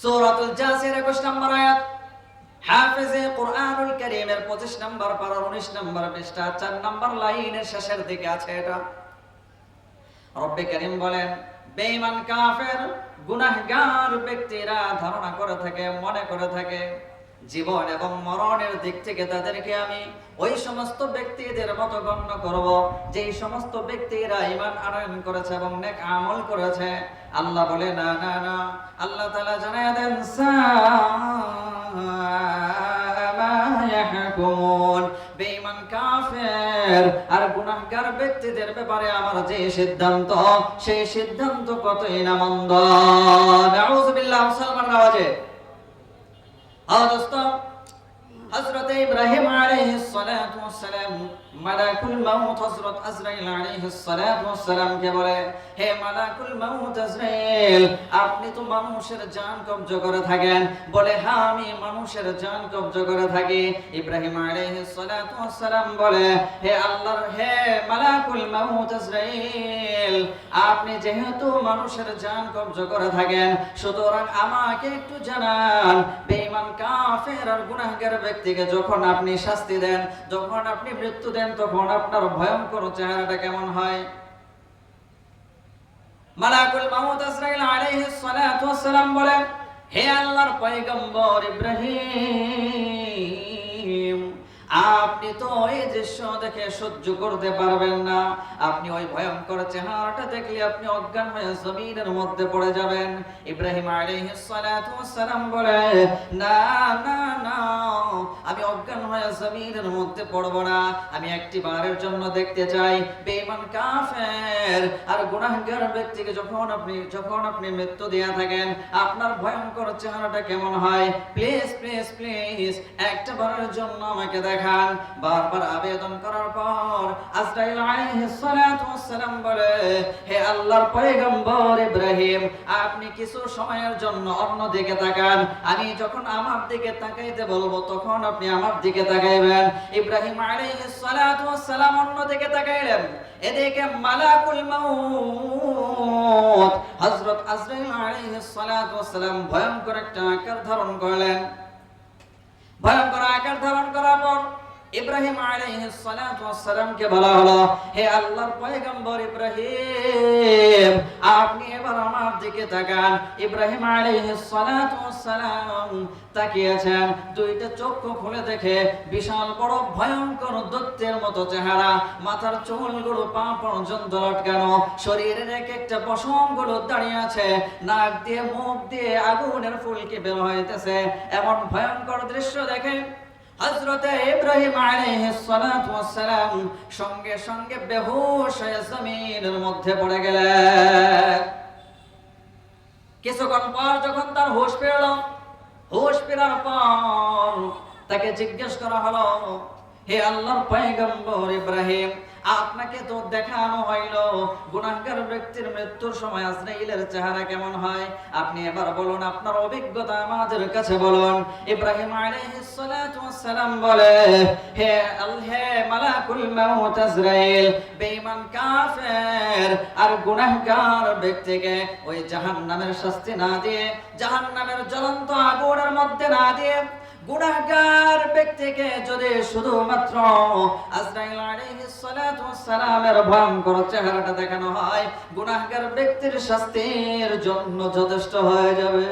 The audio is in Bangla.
সূরাতুল জাসির 21 নম্বর আয়াত, হাফেজে কারীমের 25 নম্বর পারার 19 নম্বর পৃষ্ঠা 4 নম্বর লাইনের শেষের দিকে আছে এটা। রব্বে করিম বলেন, বেঈমান কাফের গুনাহগার ব্যক্তিরা ধারণা করে থাকে, মনে করে থাকে জীবন এবং মরণের দিক থেকে তাদেরকে আমি ওই সমস্ত ব্যক্তিদের মতো গণ্য করব, যেই সমস্ত ব্যক্তিরা ইমান আনয়ন করেছে এবং নেক আমল করেছে। আল্লাহ বলে, না না না। আল্লাহ তাআলা জানায় দেন আর গুনাহগার ব্যক্তিদের ব্যাপারে আমার যে সিদ্ধান্ত, সেই সিদ্ধান্ত কতই না মন্দ। মুসলমান আওয়াজে হ্যাঁ দোস্ত হযরত ইব্রাহিম আলাইহিস সালাতু ওয়াস সালাম মালাকুল মাউত হযরত আজরাইল আলাইহিস সালাতু ওয়াস সালাম কে বলে, হে মালাকুল মাউত আজরাইল, আপনি তো মানুষের জান কবজ করে থাকেন। বলে হ্যাঁ আমি মানুষের জান কবজ করে থাকি। ইব্রাহিম আলাইহিস সালাতু ওয়াস সালাম বলে, হে আল্লাহর, হে মালাকুল মাউত আজরাইল, আপনি যেহেতু মানুষের জান কবজ করে থাকেন, সুতরাং আমাকে একটু জানান, বেঈমান কাফের আর গুনাহগার ব্যক্তিকে যখন আপনি শাস্তি দেন, যখন আপনি মৃত্যু দেন, তখন আপনার ভয়ঙ্কর চেহারাটা কেমন হয়? মালাকুল মাহমুদ আসরাইল আলাইহিস সালাতু ওয়াস সালাম বলেন, হে আল্লাহর পয়গম্বর ইব্রাহিম আপনি তো ওই দৃশ্য দেখে সহ্য করতে পারবেন না। আপনি ওই ভয়ঙ্কর চেহারাটা দেখলে আপনি অজ্ঞান হয়ে জমিনের মধ্যে পড়ে যাবেন। ইব্রাহিম আলাইহিস সালাতু ওয়াস সালাম বলে, না না না, আমি অজ্ঞান হয়ে জমিনের মধ্যে পড়ব না। আমি একটি বারের জন্য দেখতে চাই। বেঈমান কাফের। আর গুনাহগার ব্যক্তিকে যখন আপনি যখন আপনি মৃত্যু দেয়া থাকেন, আপনার ভয়ঙ্কর চেহারাটা কেমন হয়? প্লিজ প্লিজ প্লিজ, একটা বারের জন্য আমাকে দেখান, বারবার আবেদন করার পর আজরাইল আলাইহিস সালাতু ওয়াস সালাম বলে, হে আল্লাহর পয়গম্বর ইব্রাহিম, আপনি কিছু সময়ের জন্য অন্য দিকে তাকান। আমি যখন আমার দিকে তাকাইতে বলব, তখন আপনি আমার দিকে তাকাইবেন। ইব্রাহিম আলাইহিস সালাতু ওয়াস সালাম অন্য দিকে তাকাইলেন। এদিকে মালাকুল মাউত হযরত আজরাইল আলাইহিস সালাতু ওয়াস সালাম ভয়ঙ্কর একটা আকার ধারণ করলেন। ভয়ঙ্কর আকার ধারণ করার পর ইব্রাহিম আলাইহিস সালাতু ওয়াস সালামকে বলা হলো, হে আল্লাহর পয়গম্বর ইব্রাহিম, আপনি এবার আমার দিকে তাকান। ইব্রাহিম আলাইহিস সালাতু ওয়াস সালাম তাকিয়েছেন, দুইটা চক্ষু খুলে দেখে বিশাল বড় ভয়ঙ্কর দত্তের মতো চেহারা। মাথার চুলগুলো পা পর্যন্ত লটকানো শরীরের এক একটা পশমগুলো দাঁড়িয়ে আছে। নাক দিয়ে, মুখ দিয়ে আগুনের ফুলকে বের হইতেছে। এমন ভয়ঙ্কর দৃশ্য দেখে হযরতে ইব্রাহিম আলাইহিস সালাতু ওয়াস সালাম সঙ্গে সঙ্গে বেহুশ হয়ে জমিনের মধ্যে পড়ে গেলেন। কিছুক্ষণ পর যখন তার হোশ ফিরল, হোশ ফেরার পর তাকে জিজ্ঞেস করা হলো, হে আল্লাহর পয়গম্বর ইব্রাহিম আপনাকে তো দেখানো হইল গুনাহগার ব্যক্তির মৃত্যুর সময় আজরাইলের চেহারা কেমন হয়? আপনি এবার বলুন, আপনার অভিজ্ঞতা আমাদের কাছে বলুন। ইব্রাহিম আলাইহিস সালাতু ওয়াস সালাম বলে, হে হে মালাকুল মাউত আজরাইল, বেঈমান কাফের আর গুনাহগার ব্যক্তিকে ওই জাহান্নামের শাস্তি না দিয়ে, জাহান্নামের জ্বলন্ত আগুনের মধ্যে না দিয়ে গুনাহগার ব্যক্তিকে যদি শুধুমাত্র আজরাইল আলাইহিস সালাতু সালামের ভয়ঙ্কর চেহারাটা দেখানো হয়, গুনাহগার ব্যক্তির শাস্তির জন্য যথেষ্ট হয়ে যাবে।